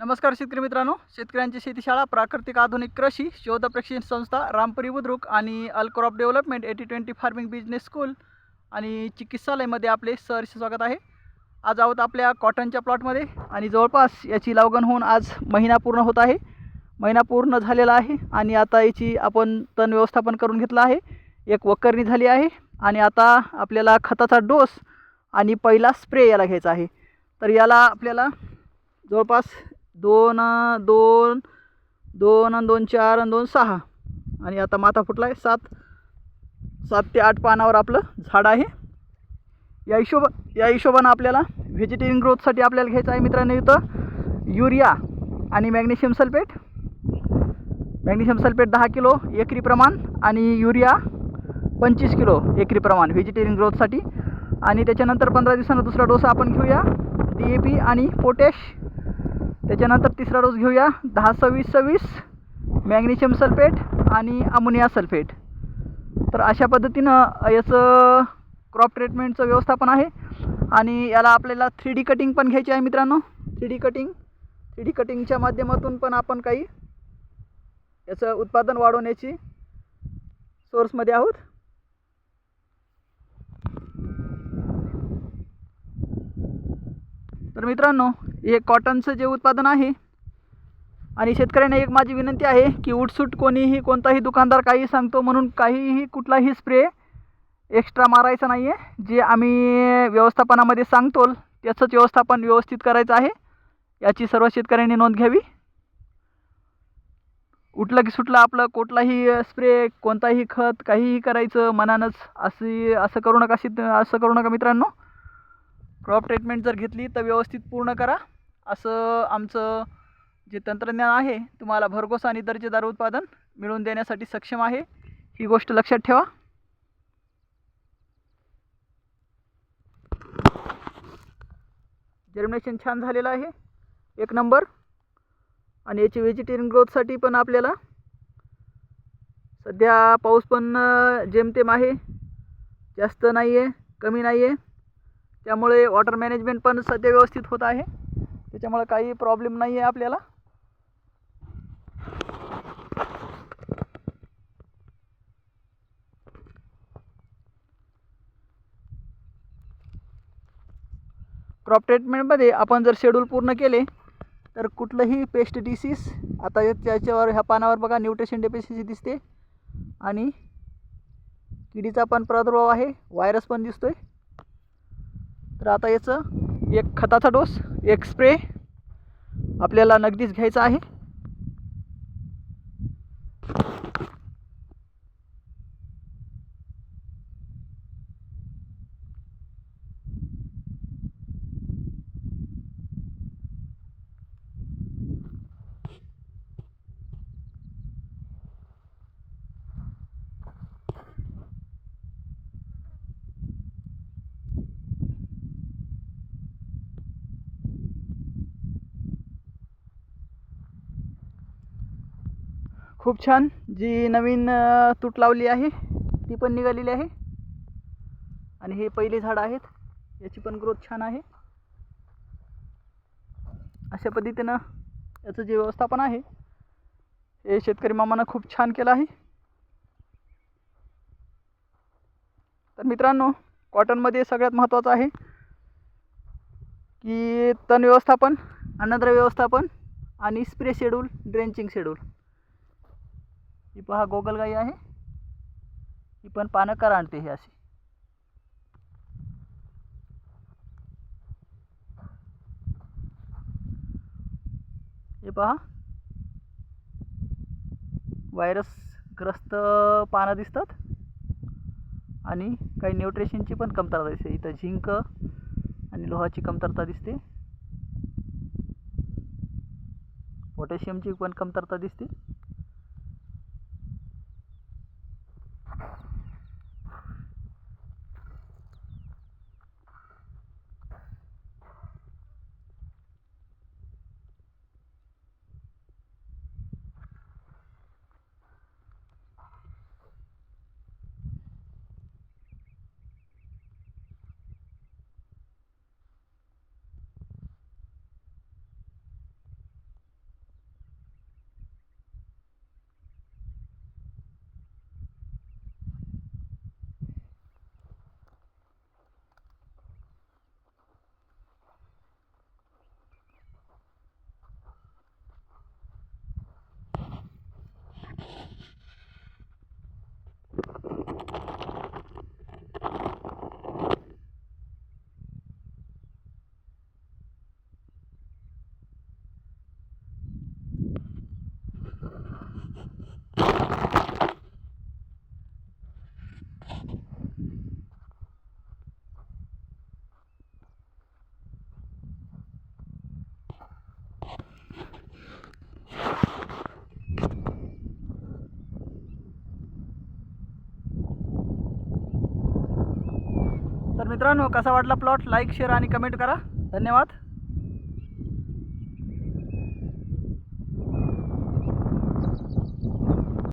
नमस्कार शेतकरी मित्रांनो. शेतकऱ्यांची शेतीशाळा प्राकृतिक आधुनिक कृषी शोध प्रशिक्षण संस्था रामपुरी बुद्रुक आणि अल्क्रॉप development eighty twenty farming business school आणि चिकित्सालयमध्ये आपले सहर्ष स्वागत आहे. आज आहोत आपल्या कॉटनच्या प्लॉटमध्ये आणि जवळपास याची लावगण होऊन आज महिना पूर्ण होत आहे. महिना पूर्ण झालेला आहे आणि आता याची आपण तण व्यवस्थापन करून घेतलं आहे. एक वकरणी झाली आहे आणि आता आपल्याला खताचा डोस आणि पहिला स्प्रे याला घ्यायचा आहे. तर याला आपल्याला जवळपास दोन दोन दोन आणि दोन चार आणि दोन सहा. आणि आता माथा फुटला आहे सात. सात ते आठ पानावर आपलं झाड आहे. या हिशोब या हिशोबानं आपल्याला व्हेजिटेरियन ग्रोथसाठी आपल्याला घ्यायचं आहे मित्रांनो इथं. युरिया आणि मॅग्नेशियम सल्फेट. मॅग्नेशियम सल्फेट दहा किलो एकरी प्रमाण आणि युरिया पंचवीस किलो एकरी प्रमाण व्हेजिटेरियन ग्रोथसाठी. आणि त्याच्यानंतर पंधरा दिवसांना दुसरा डोसा आपण घेऊया. डी ए पी आणि पोटॅश. त्याच्यानंतर तिसरा डोस घेऊया. दहा सव्वीस सव्वीस मॅग्नेशियम सल्फेट आणि अमोनिया सल्फेट. तर अशा पद्धतीनं याचं क्रॉप ट्रीटमेंटचं व्यवस्थापन आहे. आणि याला आपल्याला थ्री डी कटिंग पण घ्यायची आहे मित्रांनो. Three D cutting. Three D कटिंगच्या माध्यमातून पण आपण काही याचं उत्पादन वाढवण्याची सोर्समध्ये आहोत. तर मित्रांनो हे कॉटनचं जे उत्पादन आहे आणि शेतकऱ्यांना एक माझी विनंती आहे की उठसूट कोणीही कोणताही दुकानदार काही सांगतो म्हणून काहीही कुठलाही स्प्रे एक्स्ट्रा मारायचा नाही आहे जे आम्ही व्यवस्थापनामध्ये सांगतो त्याचंच व्यवस्थापन व्यवस्थित करायचं आहे. याची सर्व शेतकऱ्यांनी नोंद घ्यावी. उठलं की सुटलं आपलं कुठलाही स्प्रे कोणताही खत काहीही करायचं मनानंच अशी असं करू नका शेत असं करू नका मित्रांनो. क्रॉप ट्रीटमेंट जर घेतली तर व्यवस्थित पूर्ण करा. असं आमचं जे तंत्रज्ञान आहे तुम्हाला भरघोस आणि दर्जेदार उत्पादन मिळवून देण्यासाठी सक्षम आहे. ही गोष्ट लक्षात ठेवा. जर्मिनेशन छान झालेलं आहे. एक नंबर. आणि याची व्हेजिटेरियन ग्रोथसाठी पण आपल्याला सध्या पाऊस पण जेमतेम आहे. जास्त नाही आहे कमी नाही आहे त्यामुळे वॉटर मॅनेजमेंट पण सध्या व्यवस्थित होत आहे. त्याच्यामुळे काही प्रॉब्लेम नाही आहे आपल्याला क्रॉप ट्रीटमेंटमध्ये आपण जर शेड्यूल पूर्ण केले तर कुठलंही पेस्ट डिसीज आता त्याच्यावर ह्या पानावर बघा न्यूट्रिशन डेफिशियन्सी दिसते. आणि किडीचा पण प्रादुर्भाव आहे व्हायरस पण दिसतोय. तर आता याचं एक खताचा डोस एक स्प्रे आपल्याला नगदीच घ्यायचा आहे. खूप छान. जी नवीन तूट लावली आहे ती पण निघालेली आहे. आणि हे पहिले झाड आहेत. याची पण ग्रोथ छान आहे. अशा पद्धतीनं याचं जे व्यवस्थापन आहे हे शेतकरी मामानं खूप छान केलं आहे. तर मित्रांनो कॉटनमध्ये सगळ्यात महत्त्वाचं आहे की तण व्यवस्थापन अन्नद्रव्य व्यवस्थापन आणि स्प्रे शेड्यूल ड्रेंचिंग शेड्यूल ही पहा गोगलगाई आहे. ही पण पानं करा आणते ही अशी. हे पहा. व्हायरसग्रस्त पानं दिसतात. आणि काही न्यूट्रिशनची पण कमतरता दिसते. इथं झिंक आणि लोहाची कमतरता दिसते. पोटॅशियमची पण कमतरता दिसते. तर मित्रांनो कसा वाटला प्लॉट लाईक शेअर आणि कमेंट करा. धन्यवाद.